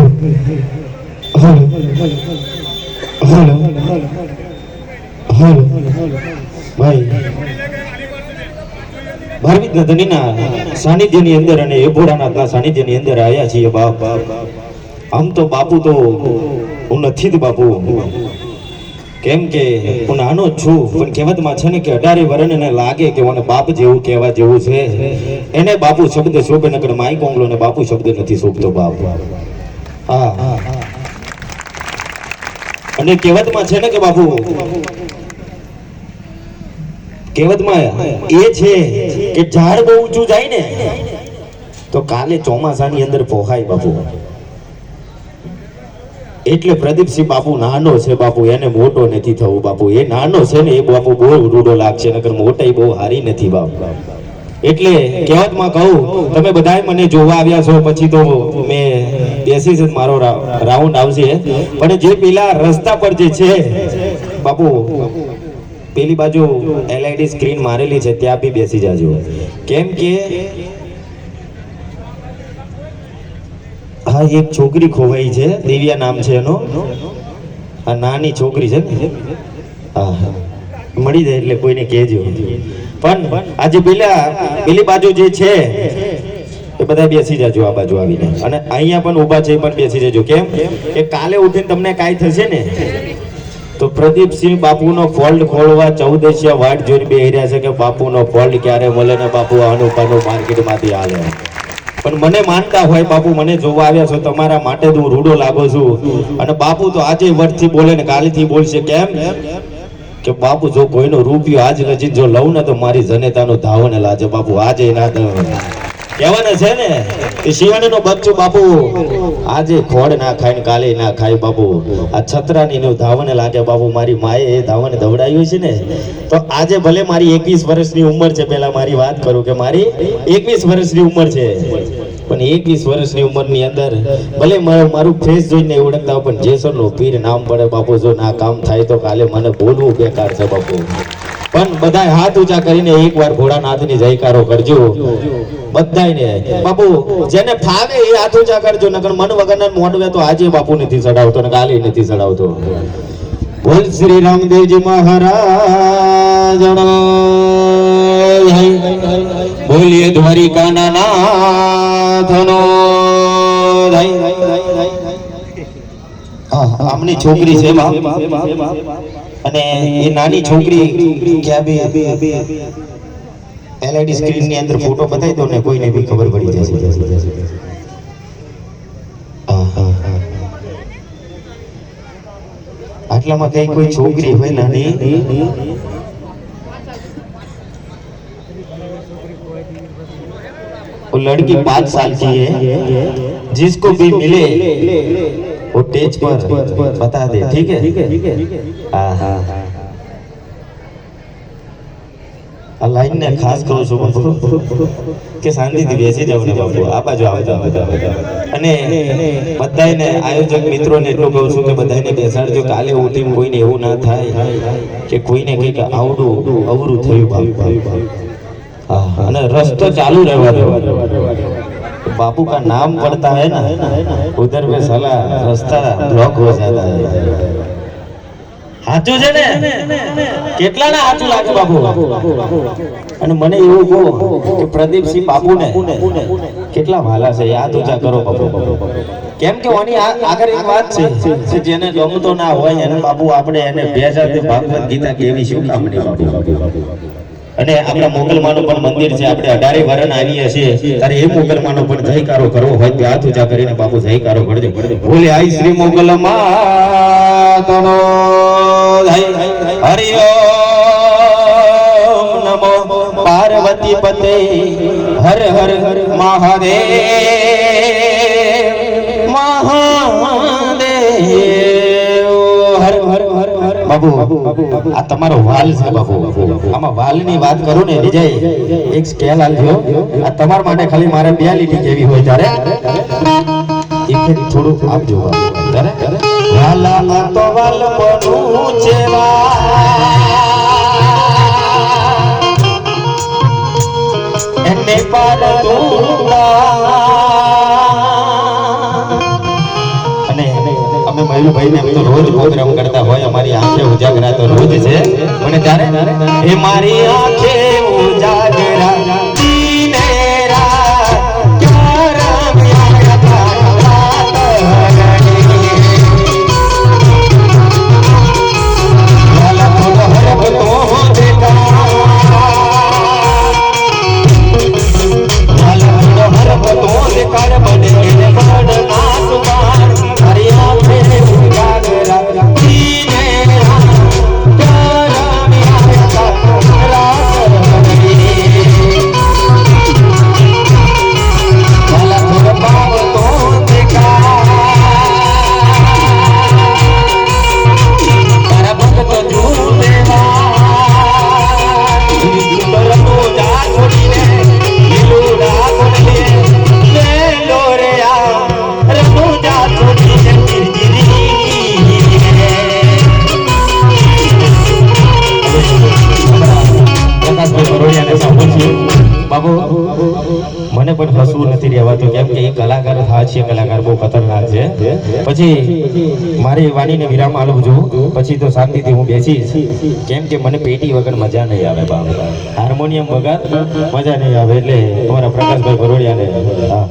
બાપ તો બાપુ હું નથી જ બાપુ કેમ કે હું નાનો છું પણ કહેવતમાં છે ને કે અઢારે વરણને લાગે કે બાપ જેવું કહેવા જેવું છે એને બાપુ શબ્દ શોભે નકર માય કોંગલો ને બાપુ શબ્દ નથી શોભતો બાપ હા. અને કહેવતમાં છે ને કે બાપુ, કહેવતમાં એ છે કે ઝાડ બહુ ઊંચું જાય ને, તો કાલે ચોમાસાની અંદર પોહાય બાપુ. એટલે પ્રદીપસિંહ બાપુ નાનો છે બાપુ, એને મોટો નથી થવું બાપુ. એ નાનો છે ને, એ બાપુ બહુ રૂડો લાગશે, નકર મોટા બહુ હારી નથી બાપુ. એટલે કહેવતમાં કહું, તમે બધાય મને જોવા આવ્યા છો, પછી તો મેં બેસી જ મારો રાઉન્ડ આવશે. પણ જે પેલા રસ્તા પર જે છે, બાપુ, પેલી બાજુ એલઆઈડી સ્ક્રીન મારેલી છે, ત્યાં બી બેસી જાજો. કેમ કે, હા, એક છોકરી ખોવાઈ છે, દિવ્યા નામ છે એનો. આ નાની છોકરી છે હા હા. મળી જાય એટલે કોઈને કહેજો. પણ આજે પેલા, પેલી બાજુ જે છે, એ બધા બેસી જાજો આ બાજુ આવીને. અને અહીંયા પણ ઊભા છે પણ બેસી જજો. કેમ? કે કાલે ઉઠીને તમને કાંઈ થશે ને? તો પ્રદીપસિંહ બાપુનો ફોલ્ડ ખોલવા ચૌદસિયા વાટ જોઈને બે રહ્યા છે કે બાપુનો ફોલ્ડ ક્યારે મળે ને બાપુ આનું પાનું માર્કેટમાંથી હાલે પણ મને માનતા હોય બાપુ, મને જોવા આવ્યા છો, તમારા માટે હું રૂડો લાગો છું. અને બાપુ તો આજે વર્ષથી બોલે ને કાલથી બોલશે. કેમ? કે બાપુ, જો કોઈનો રૂપિયો આજ નજીક જો લઉં ને તો મારી જનેતાનો ધાવને લાજે. બાપુ, આજે ના કહેવાને છે ને, કે શિયાળીનો બચ્ચો બાપુ, આજે ખોડ ના ખાય ને કાલે ના ખાય બાપુ. આ છત્રાની નું ધાવને લાગે બાપુ, મારી માએ એ ધાવને દવડાવ્યું છે ને, તો આજે ભલે મારી એકવીસ વર્ષની ઉંમર છે, પહેલા મારી વાત કરું કે મારી એકવીસ વર્ષની ઉંમર છે. પણ એકવીસ વર્ષની ઉંમરની અંદર ભલે મારું ફેસ જોઈને ઓળખતા પણ જેસરનો પીર નામ પડે, બાપુ, જો ના કામ થાય તો કાલે મને બોલવું બેકાર છે, બાપુ. પણ બધા હાથ ઊંચા કરીને એકવાર ભોળાનાથની જયકારો કરજો. બધાને બાપુ, જેને ફાવે એ હાથ ઊંચા કરજો, નકર મન વગરના મોડવે તો આજે બાપુ નથી ચડાવતો ને કાલે નથી ચડાવતો. બોલ શ્રી રામદેવજી મહારાજ. બોલીએ દ્વારિકાના હા આમની છોકરી છે બાપ અને એ નાની છોકરી ક્યાં બે એલઈડી સ્ક્રીન ની અંદર ફોટો બતાવી દો ને કોઈને બી ખબર પડી જશે હા, હા, હા. આટલામાં કઈ કોઈ છોકરી હોય નાની वो लड़की पाँच साल की है जिसको भी मिले वो टेज पर बता दे ठीक है हाँ हाँ हाँ આ લાઈન ને ખાસ કહું છું બાપુ કે શાંતિથી બેસી જાવ ને બાપુ આ બાજુ આવો જાવ જાવ જાવ અને બધાયને આયોજક મિત્રોને એટલું કહું છું કે બધાયને બેસાડજો કાલે ઉઠીને કોઈને એવું ના થાય કે કોઈને કંઈક આવડું અવરું થયું બાપુ हाँ, અને રસ્તો ચાલુ રહેવા દો बापू का नाम पड़ता है ना उधर में साला रास्ता ब्लॉक हो जाता है સાચું છે ને કેટલા ના સાચું લાગે બાપુ અને મને એવું કહો કે પ્રદીપસિંહ બાપુ ને કેટલા વાલા છે યાદ ઊંચા કરો બાપુ કેમ કે ઓની આ- આગળ એક વાત છે કે જેને ગમતો ના હોય એને બાપુ આપણે એને બે સાથે ભાગવત ગીતા કેવી શું કામની બાપુ અને આપણા મોગલમાનું પણ મંદિર છે. આપણે અઢારે વરણ આવીએ છીએ. ત્યારે એ મોગલમાનો પણ જયકારો કરવો હોય તો હાથ ઊંચા કરીને બાપુ જયકારો કરજો બોલે આઈ શ્રી મોગલમાં હરિયો નમો પાર્વતી પતે. હર હર મહાદેવ. મહાદેવ બાબુ આ તમારો વાલ છે બાબુ. આમાં વાલની વાત કરું ને વિજય એક સ્કેલ આલજો. આ તમારા માટે ખાલી મારે બે લીટી કેવી હોય ત્યારે ઇફેક્ટ થોડું આપજો બાબુ. ત્યારે વાલા તો વાલ બનું છે એને પાર દૂંગા બાબુભાઈ ને તો રોજ પ્રોગ્રામ કરતા હોય, અમારી આંખે ઉજાગરા તો રોજ છે. મને ત્યારે, એ મારી આંખે બરોડિયાને બાબુ, મને પણ હસવું નથી રહેવાતું, કેમ કે એ કલાકાર છે, કલાકાર બહુ ખતરનાક છે. પછી મારી વાણીને વિરામ આલું છું. પછી તો શાંતિથી હું બેસીશ. કેમ કે મને પેટી વગર મજા નહીં આવે, બાબુ. હાર્મોનિયમ વગર મજા નહીં આવે, એટલે અમારા પ્રકાશભાઈ ભરોડિયાને હા.